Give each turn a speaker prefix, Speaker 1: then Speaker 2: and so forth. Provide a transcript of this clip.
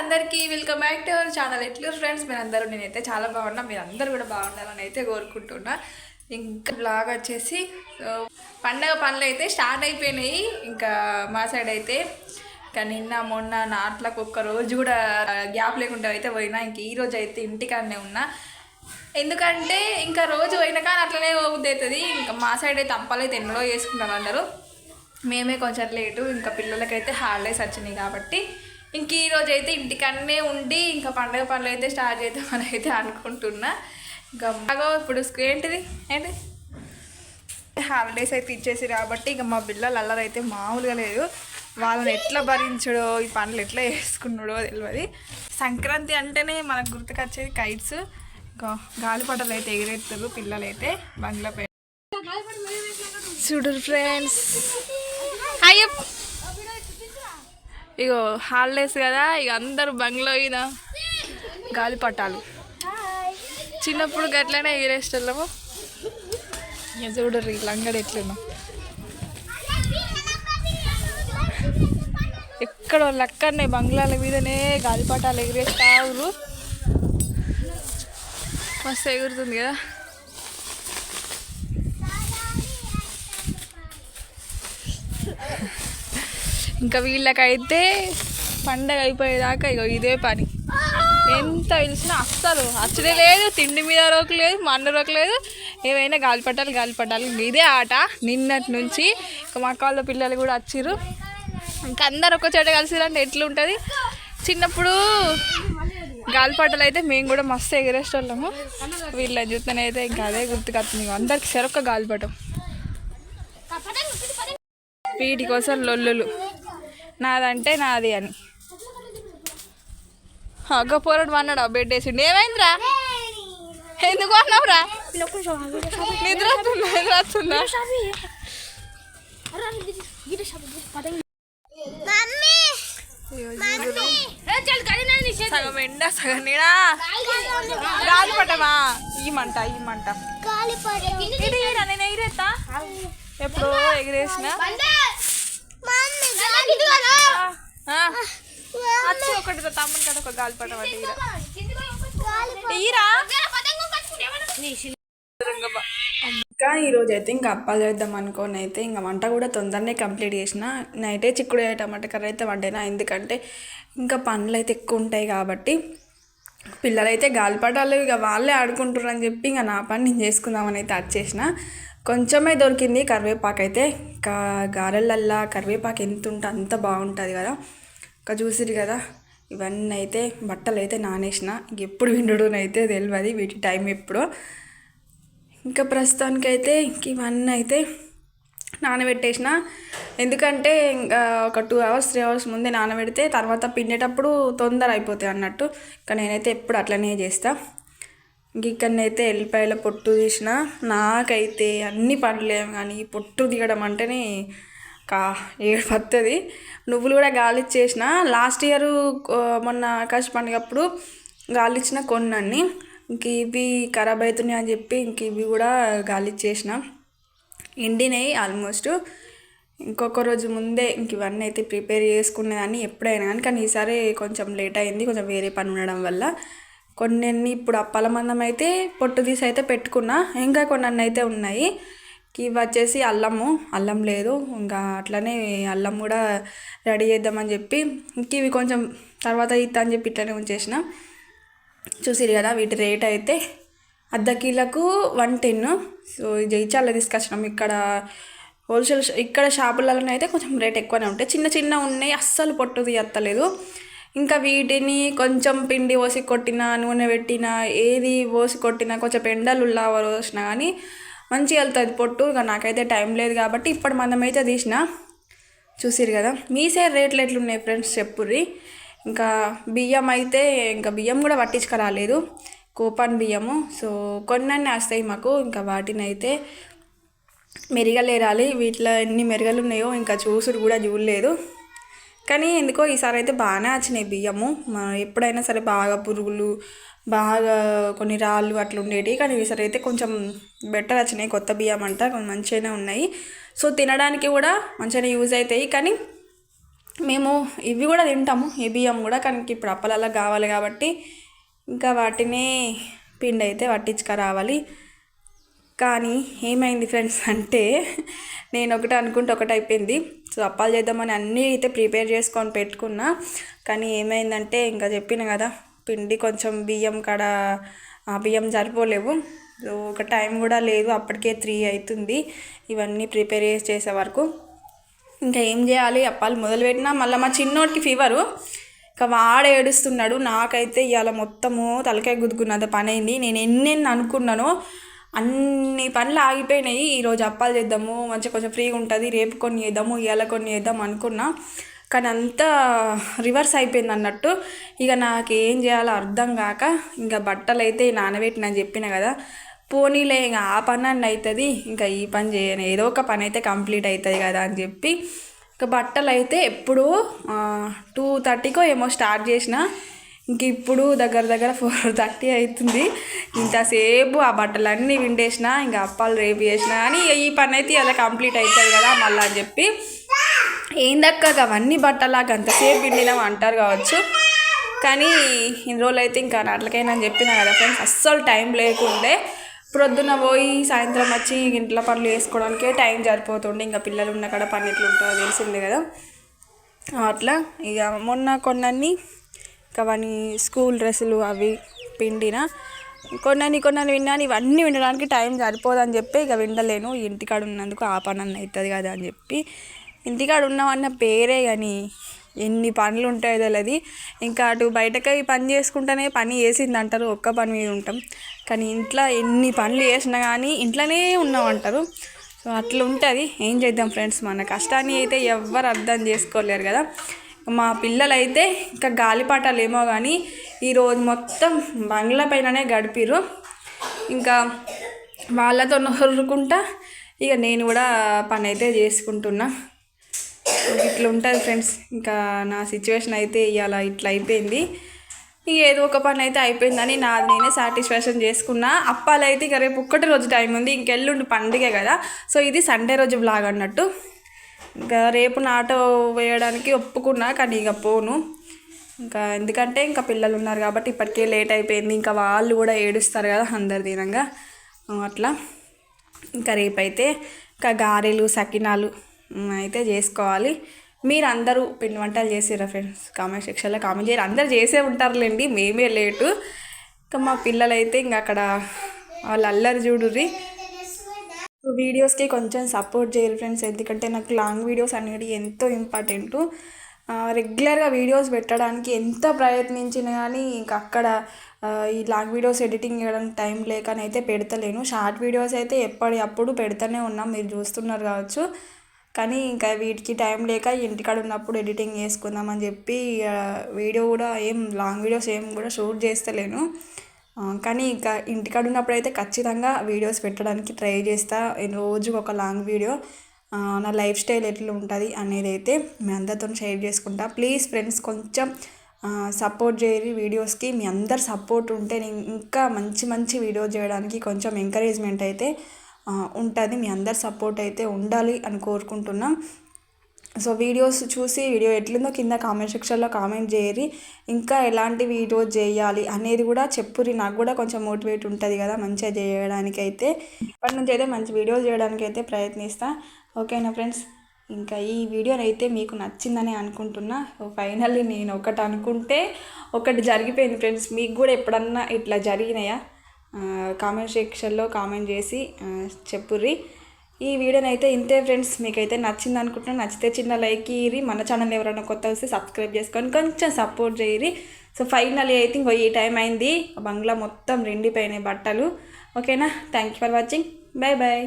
Speaker 1: అందరికీ welcome back to our channel. ఎట్లు friends? మీరందరూ నేనైతే చాలా బాగున్నా. మీరు అందరూ కూడా బాగుండాలని అయితే కోరుకుంటున్నా. ఇంకా బ్లాగ్ వచ్చేసి సో పండగ పనులు అయితే స్టార్ట్ అయిపోయినాయి. ఇంకా మా సైడ్ అయితే ఇంకా నిన్న మొన్న నాట్లకు ఒక్క రోజు కూడా గ్యాప్ లేకుండా అయితే పోయినా. ఇంక ఈ రోజు అయితే ఇంటికాడనే ఉన్నా. ఎందుకంటే ఇంకా రోజు పోయినా కానీ అట్లనే పోబుద్ది అవుతుంది. ఇంకా మా సైడ్ అయితే అప్పాలు అయితే ఎన్నో చేసుకుంటారు అందరూ. మేమే కొంచెం లేటు ఇంకా పిల్లలకైతే హాలిడేస్ వచ్చినాయి కాబట్టి ఇంక ఈ రోజు అయితే ఇంటికన్నే ఉండి ఇంకా పండగ పనులు అయితే స్టార్ట్ చేద్దామని అయితే అనుకుంటున్నా. గమ్మగా బాగా ఇప్పుడు స్కూ- ఏంటిది? ఏంటి? హాలిడేస్ అయితే ఇచ్చేసి కాబట్టి ఇక మా పిల్లలు అల్లరి అయితే మామూలుగా లేదు. వాళ్ళని ఎట్లా భరించడో ఈ పనులు ఎట్లా చేసుకున్నాడో తెలియదు సంక్రాంతి అంటేనే మనకు గుర్తుకొచ్చేది కైట్స్. గాలిపటలు అయితే ఎగిరేస్తారు పిల్లలు అయితే బంగ్లా పై చూడు ఫ్రెండ్స్. అయ్యప్ప ఇగో హాలిడేస్ కదా ఇక అందరు బంగ్లో మీద గాలిపటాలు చిన్నప్పుడు గట్లనే ఎగిరేసేళ్ళము ఇక చూడరు ఈ లంగడు ఎట్లున్నా ఎక్కడ లక్కనే బంగ్లాల మీదనే గాలిపటాలు ఎగిరేస్తారు మస్తు ఎగురుతుంది కదా. ఇంకా వీళ్ళకైతే పండగ అయిపోయేదాకా ఇగో ఇదే పని. ఎంత పిలిచినా అస్సలు అచ్చడే లేదు తిండి మీద రోకు లేదు మన్న రోకు లేదు. ఏమైనా గాలిపట్టాలి గాలిపట్టాలి ఇదే ఆట. నిన్నటి నుంచి ఇంకా మా వాళ్ళ పిల్లలు కూడా వచ్చిర్రు. ఇంకా అందరు ఒక చోట కలిసిరంటే ఎట్లుంటుంది? చిన్నప్పుడు గాలిపటాలు అయితే మేము కూడా మస్తు ఎగరేసేవాళ్ళము వీళ్ళని అయితే ఇంకా అదే గుర్తుకొస్తుంది ఇక అందరికి సరొక్క గాలిపటం వీటి కోసం లొల్లులు. నాదంటే నాది అని. అగ్గ పోరాడు అన్నాడు బెడ్ వేసిండు. ఏమైందిరా? ఎందుకు అన్నావురా? నిద్ర నిద్ర వస్తుందా సగం ఎండ సగం నీడా. గాలిపటమా నేను ఎగిరేస్తా ఎప్పుడో ఎగిరేసిన. అచ్చు ఒకటి తమ్ముని కాడ ఒక ఈరా ఈరా ఇంకా ఈరోజు అయితే ఇంకా అప్పాలు చేద్దాం అనుకోని అయితే ఇంకా వంట కూడా తొందరనే కంప్లీట్ చేసిన. నైటే చిక్కుడు టమాటా కర్రీ అయితే వండినా? ఎందుకంటే ఇంకా పనులు అయితే ఎక్కువ ఉంటాయి కాబట్టి పిల్లలైతే గాలిపటాలు ఇక వాళ్ళే ఆడుకుంటారు అని చెప్పి ఇంకా నా పని నేను చేసుకుందామని అయితే వచ్చేసిన కొంచెమే దొరికింది కరివేపాకు అయితే ఇంకా గారెలల్లా కరివేపాకు ఎంత ఉంటే అంత బాగుంటుంది కదా. ఇంకా చూసిరు కదా ఇవన్నీ అయితే బట్టలు అయితే నానేసిన. ఇంక ఎప్పుడు విండుడునైతే తెలియదు వీటి టైం ఎప్పుడో. ఇంకా ప్రస్తుతానికైతే ఇంక ఇవన్నీ అయితే నానబెట్టేసిన. ఎందుకంటే ఇంకా ఒక టూ అవర్స్ త్రీ అవర్స్ ముందే నానబెడితే తర్వాత పిండేటప్పుడు తొందర అయిపోతాయి అన్నట్టు. ఇంకా నేనైతే ఎప్పుడు అట్లనే చేస్తా. ఇంక ఇక్కడనైతే ఎల్లిపాయల పొట్టు తీసిన. నాకైతే అన్ని పడలేము కానీ ఈ పొట్టు దిగడం అంటేనే కా ఏడు పత్తది నువ్వులు కూడా గాలిచ్చేసిన. లాస్ట్ ఇయర్ మొన్న ఆకాశ పండుగప్పుడు గాలిచ్చిన కొన్నన్ని. ఇంక ఇవి ఖరాబ్ అవుతున్నాయి అని చెప్పి ఇంక ఇవి కూడా గాలిచ్చేసిన. ఎండినాయి ఆల్మోస్ట్. ఇంకొక రోజు ముందే ఇంక ఇవన్నీ అయితే ప్రిపేర్ చేసుకునేదాన్ని ఎప్పుడైనా కానీ కానీ ఈసారి కొంచెం లేట్ అయింది. కొంచెం వేరే పని ఉండడం వల్ల. కొన్ని ఇప్పుడు అప్పాల మందం అయితే పొట్టు తీసి అయితే పెట్టుకున్నా. ఇంకా కొన్ని అయితే ఉన్నాయి. ఇవి వచ్చేసి అల్లము. అల్లం లేదు. ఇంకా అట్లనే అల్లం కూడా రెడీ చేద్దామని చెప్పి. ఇంక ఇవి కొంచెం తర్వాత ఇస్తా అని చెప్పి ఇట్లనే ఉంచేసిన. చూసిరు కదా వీటి రేట్ అయితే. అర్ధ కిలోకు వన్ టెన్. సో జైచాల తీసుకొచ్చినాం ఇక్కడ హోల్సేల్ ఇక్కడ షాపులలోనే అయితే కొంచెం రేట్ ఎక్కువనే ఉంటాయి. చిన్న చిన్న ఉన్నాయి. అస్సలు పొట్టు తీయత్తలేదు. ఇంకా వీటిని కొంచెం పిండి పోసి కొట్టిన నూనె పెట్టినా ఏది పోసి కొట్టినా కొంచెం ఎండలు పోసినా కానీ మంచిగా వెళ్తుంది పొట్టు. ఇక నాకైతే టైం లేదు కాబట్టి ఇప్పుడు మనమైతే తీసిన. చూసిరు కదా మీ సైడ్ రేట్లు ఎట్లున్నాయి ఫ్రెండ్స్ చెప్పుర్రి? ఇంకా బియ్యం అయితే ఇంకా బియ్యం కూడా పట్టించుకురాలేదు. కూపన్ బియ్యము. సో కొన్ని వస్తాయి మాకు. ఇంకా వాటిని అయితే మెరిగలేరాలి. వీటిలో ఎన్ని మెరుగలు ఉన్నాయో ఇంకా చూసుడు కూడా చూడలేదు. కానీ ఎందుకో ఈసారి అయితే బాగానే వచ్చినాయి బియ్యము. ఎప్పుడైనా సరే బాగా పురుగులు బాగా కొన్ని రాళ్ళు అట్లా ఉండేవి కానీ ఈసారి అయితే కొంచెం బెటర్ వచ్చినాయి. కొత్త బియ్యం అంట మంచిగానే ఉన్నాయి. సో తినడానికి కూడా మంచిగానే యూజ్ అవుతాయి. కానీ మేము ఇవి కూడా తింటాము ఈ బియ్యం కూడా. కానీ ఇప్పుడు అప్పలల్లా కావాలి కాబట్టి ఇంకా వాటిని పిండి అయితే పట్టించుకురావాలి. కానీ ఏమైంది ఫ్రెండ్స్ అంటే నేను ఒకటి అనుకుంటే ఒకటి అయిపోయింది. సో అప్పాలు చేద్దామని అన్నీ అయితే ప్రిపేర్ చేసుకొని పెట్టుకున్నా. కానీ ఏమైందంటే ఇంకా చెప్పిన కదా పిండి కొంచెం బియ్యం కాడ ఆ బియ్యం సరిపోలేవు. సో ఒక టైం కూడా లేదు అప్పటికే త్రీ అవుతుంది ఇవన్నీ ప్రిపేర్ చేసి చేసే వరకు ఇంకా ఏం చేయాలి? అప్పాలు మొదలుపెట్టినా మళ్ళీ మా చిన్నోడికి ఫీవరు. ఇంకా వాడ ఏడుస్తున్నాడు. నాకైతే ఇవాళ మొత్తము తలకాయ గుద్దుకున్నది పని అయింది నేను ఎన్నెన్ని అనుకున్నానో అన్ని పనులు ఆగిపోయినాయి. ఈరోజు అప్పాలు చేద్దాము మంచిగా కొంచెం ఫ్రీగా ఉంటుంది రేపు కొన్ని చేద్దాము ఇవాళ కొన్ని చేద్దాం అనుకున్నా. కానీ అంతా రివర్స్ అయిపోయింది అన్నట్టు. ఇక నాకు ఏం చేయాలో అర్థం కాక ఇంకా బట్టలు అయితే నానబెట్టిన చెప్పిన కదా. పోనీలే ఇంకా ఆ పని అన్న అవుతుంది ఇంకా ఈ పని చేయను ఏదో ఒక పని అయితే కంప్లీట్ అవుతుంది కదా అని చెప్పి ఇంకా బట్టలు అయితే ఎప్పుడు టూ థర్టీకో ఏమో స్టార్ట్ చేసిన. ఇంక ఇప్పుడు దగ్గర దగ్గర ఫోర్ థర్టీ అవుతుంది ఇంతసేపు ఆ బట్టలన్నీ విండేసిన ఇంకా అప్పాలు రేపు చేసిన కానీ ఈ పని అయితే అలా కంప్లీట్ అవుతుంది కదా మళ్ళీ అని చెప్పి. ఏందక్క అవన్నీ బట్టలాగా అంతసేపు విండినాం అంటారు కావచ్చు. కానీ ఇన్ని రోజులు అయితే ఇంకా అట్లకైనా అని చెప్పిన కదా ఫ్రెండ్స్ అస్సలు టైం లేకుండే. ప్రొద్దున పోయి సాయంత్రం వచ్చి ఇంట్లో పనులు వేసుకోవడానికే టైం సరిపోతుండే. ఇంకా పిల్లలు ఉన్న కాడ పని ఎట్లుంటుందో తెలిసిందే కదా. అట్లా ఇక మొన్న కొన్నీ అవన్నీ స్కూల్ డ్రెస్సులు అవి పిండిన కొన్నని కొన్నని విన్నాను ఇవన్నీ వినడానికి టైం సరిపోదని చెప్పి ఇక వినలేను. ఇంటికాడ ఉన్నందుకు ఆ పని అన్న అవుతుంది కదా అని చెప్పి ఇంటికాడ ఉన్నామన్న పేరే కానీ ఎన్ని పనులు ఉంటాయో తెలియదు ఇంకా అటు బయటకి పని చేసుకుంటేనే పని వేసింది అంటారు ఒక్క పని మీద ఉంటాం. కానీ ఇంట్లో ఎన్ని పనులు చేసినా కానీ ఇంట్లోనే ఉన్నామంటారు. సో అట్లా ఉంటుంది ఏం చేద్దాం ఫ్రెండ్స్ మన కష్టాన్ని అయితే ఎవ్వరు అర్థం చేసుకోలేరు కదా. మా పిల్లలు అయితే ఇంకా గాలిపాటాలు ఏమో కానీ ఈరోజు మొత్తం బంగ్లా పైననే గడిపిరు ఇంకా వాళ్ళతో నొరుకుంటా ఇక నేను కూడా పని అయితే చేసుకుంటున్నా. ఇట్లా ఉంటుంది ఫ్రెండ్స్. ఇంకా నా సిచ్యువేషన్ అయితే ఇవాళ ఇట్లా అయిపోయింది ఇక ఏదో ఒక పని అయితే అయిపోయిందని నాది నేనే సాటిస్ఫాక్షన్ చేసుకున్నా. అప్పాలైతే ఇక రేపు ఒక్కటి రోజు టైం ఉంది ఇంకెల్లుండి పండుగే కదా. సో ఇది సండే రోజు బ్లాగ్ అన్నట్టు. ఇంకా రేపు నాటో వేయడానికి ఒప్పుకున్నా కానీ ఇక పోను. ఇంకా ఎందుకంటే ఇంకా పిల్లలు ఉన్నారు కాబట్టి ఇప్పటికే లేట్ అయిపోయింది. ఇంకా వాళ్ళు కూడా ఏడుస్తారు కదా అందరి దినంగా. అట్లా. ఇంకా రేపైతే ఇంకా గారెలు సకినాలు అయితే చేసుకోవాలి. మీరు అందరూ పిండి వంటలు చేసిరా ఫ్రెండ్స్? కామెంట్ సెక్షన్లో కామెంట్ చేయరు అందరు చేసే ఉంటారులేండి మేమే లేటు. ఇంకా మా పిల్లలు అయితే ఇంకా అక్కడ వాళ్ళు అల్లరి చూడుర్రి. వీడియోస్కి కొంచెం సపోర్ట్ చేయాలి ఫ్రెండ్స్. ఎందుకంటే నాకు లాంగ్ వీడియోస్ అనేవి ఎంతో ఇంపార్టెంట్. రెగ్యులర్గా వీడియోస్ పెట్టడానికి ఎంత ప్రయత్నించినా కానీ ఇంకా అక్కడ ఈ లాంగ్ వీడియోస్ ఎడిటింగ్ చేయడానికి టైం లేకనైతే పెడతలేను. షార్ట్ వీడియోస్ అయితే ఎప్పటి అప్పుడు పెడతానే ఉన్నాం. మీరు చూస్తున్నారు కావచ్చు. కానీ ఇంకా వీటికి టైం లేక ఇంటికాడ ఉన్నప్పుడు ఎడిటింగ్ చేసుకుందామని చెప్పి వీడియో కూడా ఏం లాంగ్ వీడియోస్ ఏం కూడా షూట్ చేస్తలేను. కానీ ఇంకా ఇంటికాడ ఉన్నప్పుడైతే అయితే ఖచ్చితంగా వీడియోస్ పెట్టడానికి ట్రై చేస్తా. రోజుకి ఒక లాంగ్ వీడియో. నా లైఫ్ స్టైల్ ఎట్లా ఉంటుంది అనేది అయితే మీ అందరితో షేర్ చేసుకుంటా. ప్లీజ్ ఫ్రెండ్స్ కొంచెం సపోర్ట్ చేయరు వీడియోస్కి. మీ అందరు సపోర్ట్ ఉంటే నేను ఇంకా మంచి మంచి వీడియో చేయడానికి కొంచెం ఎంకరేజ్మెంట్ అయితే ఉంటుంది. మీ అందరి సపోర్ట్ అయితే ఉండాలి అని కోరుకుంటున్నాం. సో వీడియోస్ చూసి వీడియో ఎట్లుందో కింద కామెంట్ సెక్షన్లో కామెంట్ చేయరి ఇంకా ఎలాంటి వీడియో చేయాలి అనేది కూడా చెప్పురి నాకు కూడా కొంచెం మోటివేట్ ఉంటుంది కదా మంచిగా చేయడానికి అయితే ఇప్పటి నుంచి అయితే మంచి వీడియోస్ చేయడానికి అయితే ప్రయత్నిస్తా. ఓకేనా ఫ్రెండ్స్? ఇంకా ఈ వీడియోనైతే మీకు నచ్చిందని అనుకుంటున్నా. ఫైనల్లీ నేను ఒకటి అనుకుంటే ఒకటి జరిగిపోయింది ఫ్రెండ్స్. మీకు కూడా ఎప్పుడన్నా ఇట్లా జరిగినాయా? కామెంట్ సెక్షన్లో కామెంట్ చేసి చెప్పుర్రి. ఈ వీడియోనైతే అయితే ఇంతే ఫ్రెండ్స్. మీకైతే నచ్చింది అనుకుంటున్నా నచ్చితే చిన్న లైక్ ఇరి మన ఛానల్ ఎవరైనా కొత్త వస్తే సబ్స్క్రైబ్ చేసుకొని కొంచెం సపోర్ట్ చేయరి సో ఫైనల్లీ అయితే ఇంకో ఈ టైం అయింది. బంగ్లా మొత్తం రెండిపోయినాయి బట్టలు. ఓకేనా? Thank you for watching. Bye bye